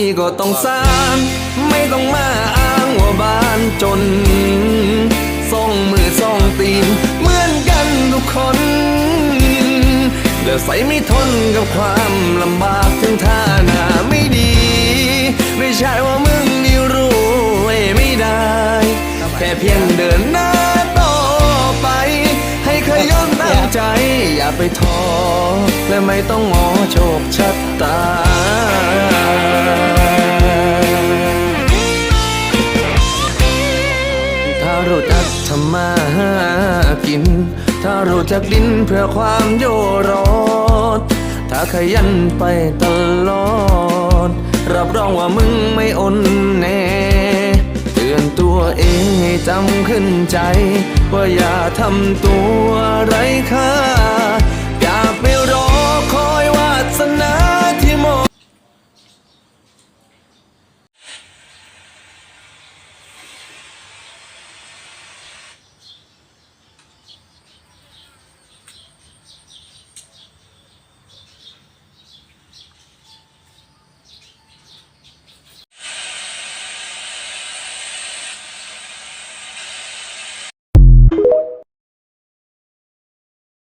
มีก็ต้องสร้านไม่ต้องมาอ้างว่าบ้านจนส่องมือส่องตีน เหมือนกันทุกคน แล้วใส่ไม่ทนกับความลำบากถึงท่าหน้าไม่ดี ไม่ใช่ว่ามึงนี่รวยไม่ได้ แค่เพียงเดินหน้าต่อไป ให้ขยันตั้งใจ อย่าไปท้อและไม่ต้องงอโชคชะตา รู้จักทำมาหากิน ถ้ารู้จักดินเพื่อความโยรอดถ้าขยันไปตลอด รับรองว่ามึงไม่อนแน่เตือนตัวเองให้จำขึ้นใจ ว่าอย่าทำตัวไร้ค่า